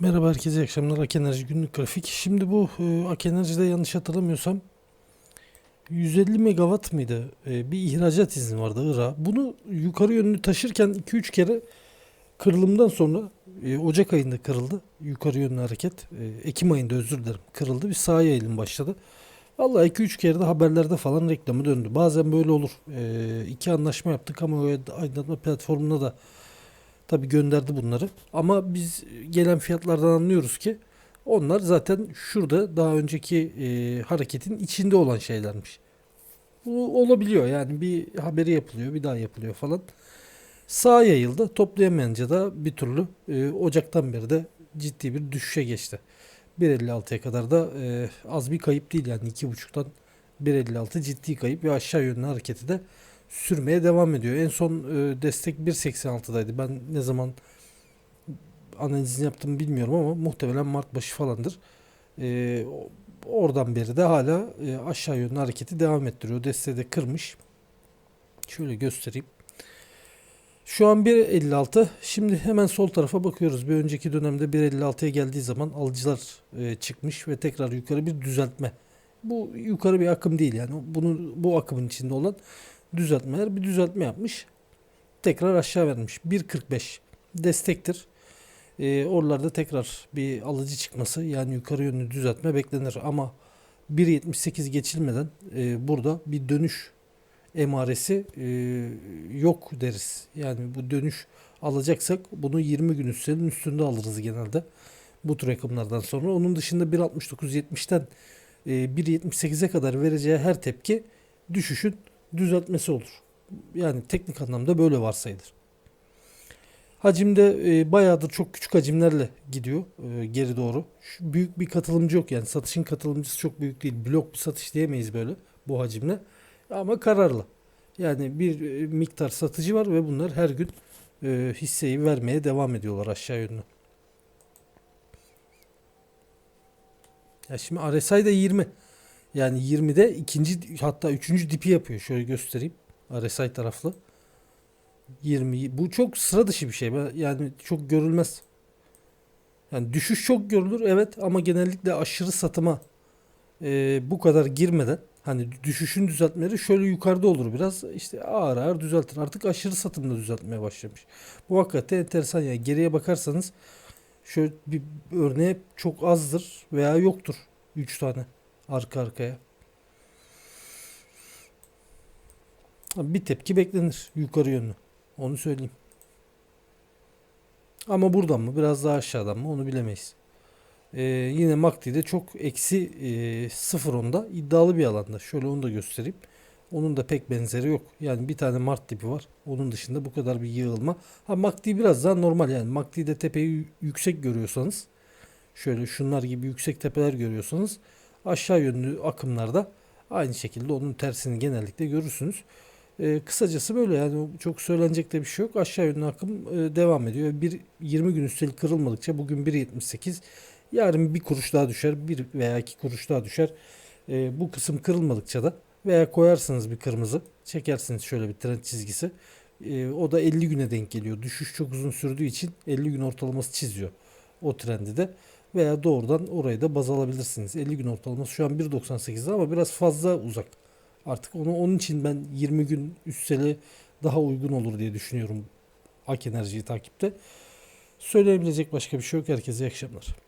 Merhaba herkese akşamlar. Ak Enerji günlük grafik. Şimdi bu e, Ak Enerji'de yanlış hatırlamıyorsam 150 megawatt mıydı? E, bir ihracat izni vardı Irak'a. Bunu yukarı yönlü taşırken 2-3 kere kırılımdan sonra e, Ocak ayında kırıldı. Yukarı yönlü hareket. E, Ekim ayında özür dilerim kırıldı. Bir sağa yayılım başladı. Vallahi 2-3 kere de haberlerde falan reklamı döndü. Bazen böyle olur. E, iki anlaşma yaptık ama aydınlatma platformuna da Tabii gönderdi bunları. Ama biz gelen fiyatlardan anlıyoruz ki onlar zaten şurada daha önceki e, hareketin içinde olan şeylermiş. Bu olabiliyor yani bir haberi yapılıyor bir daha yapılıyor falan. Sağa yayıldı toplayamayınca da bir türlü e, Ocak'tan beri de ciddi bir düşüşe geçti. 1.56'ya kadar da e, az bir kayıp değil yani 2.5'tan 1.56 ciddi kayıp ve aşağı yönlü hareketi de sürmeye devam ediyor. En son e, destek 1.86'daydı. Ben ne zaman analizini yaptım bilmiyorum ama muhtemelen Mart başı falandır. E, oradan beri de hala e, aşağı yönlü hareketi devam ettiriyor. Desteği de kırmış. Şöyle göstereyim. Şu an 1.56. Şimdi hemen sol tarafa bakıyoruz. Bir önceki dönemde 1.56'ya geldiği zaman alıcılar e, çıkmış ve tekrar yukarı bir düzeltme. Bu yukarı bir akım değil yani. Bunu bu akımın içinde olan düzeltmeler bir düzeltme yapmış. Tekrar aşağı vermiş. 1.45 destektir. Ee, oralarda tekrar bir alıcı çıkması yani yukarı yönlü düzeltme beklenir ama 1.78 geçilmeden e, burada bir dönüş emaresi e, yok deriz. Yani bu dönüş alacaksak bunu 20 gün üstünün üstünde alırız genelde. Bu tür akımlardan sonra. Onun dışında 1.69-70'ten e, 1.78'e kadar vereceği her tepki düşüşün düzeltmesi olur. Yani teknik anlamda böyle varsayılır. Hacimde e, bayağıdır çok küçük hacimlerle gidiyor e, geri doğru. Şu büyük bir katılımcı yok yani satışın katılımcısı çok büyük değil. Blok bir satış diyemeyiz böyle bu hacimle. Ama kararlı. Yani bir e, miktar satıcı var ve bunlar her gün e, hisseyi vermeye devam ediyorlar aşağı yönlü. Ya şimdi RSI de 20. Yani 20'de ikinci hatta üçüncü dipi yapıyor. Şöyle göstereyim. RSI taraflı. 20. Bu çok sıra dışı bir şey. Yani çok görülmez. Yani düşüş çok görülür evet ama genellikle aşırı satıma e, bu kadar girmeden hani düşüşün düzeltmeleri şöyle yukarıda olur biraz işte ağır ağır düzeltir. Artık aşırı satımda düzeltmeye başlamış. Bu hakikaten enteresan yani geriye bakarsanız şöyle bir örneğe çok azdır veya yoktur 3 tane arka arkaya. Bir tepki beklenir yukarı yönlü. Onu söyleyeyim. Ama buradan mı biraz daha aşağıdan mı onu bilemeyiz. Ee, yine MACD'de çok eksi e, 0.10'da iddialı bir alanda. Şöyle onu da göstereyim. Onun da pek benzeri yok. Yani bir tane Mart tipi var. Onun dışında bu kadar bir yığılma. Ha MACD biraz daha normal yani. MACD'de tepeyi yüksek görüyorsanız şöyle şunlar gibi yüksek tepeler görüyorsanız aşağı yönlü akımlarda aynı şekilde onun tersini genellikle görürsünüz. Ee, kısacası böyle yani çok söylenecek de bir şey yok. Aşağı yönlü akım e, devam ediyor. Bir 20 gün üstelik kırılmadıkça bugün 1.78 yarın bir kuruş daha düşer. Bir veya iki kuruş daha düşer. Ee, bu kısım kırılmadıkça da veya koyarsınız bir kırmızı çekersiniz şöyle bir trend çizgisi. Ee, o da 50 güne denk geliyor. Düşüş çok uzun sürdüğü için 50 gün ortalaması çiziyor o trendi de veya doğrudan orayı da baz alabilirsiniz. 50 gün ortalaması şu an 1.98'de ama biraz fazla uzak. Artık onu onun için ben 20 gün üsteli daha uygun olur diye düşünüyorum Ak Enerji'yi takipte. Söyleyebilecek başka bir şey yok. Herkese iyi akşamlar.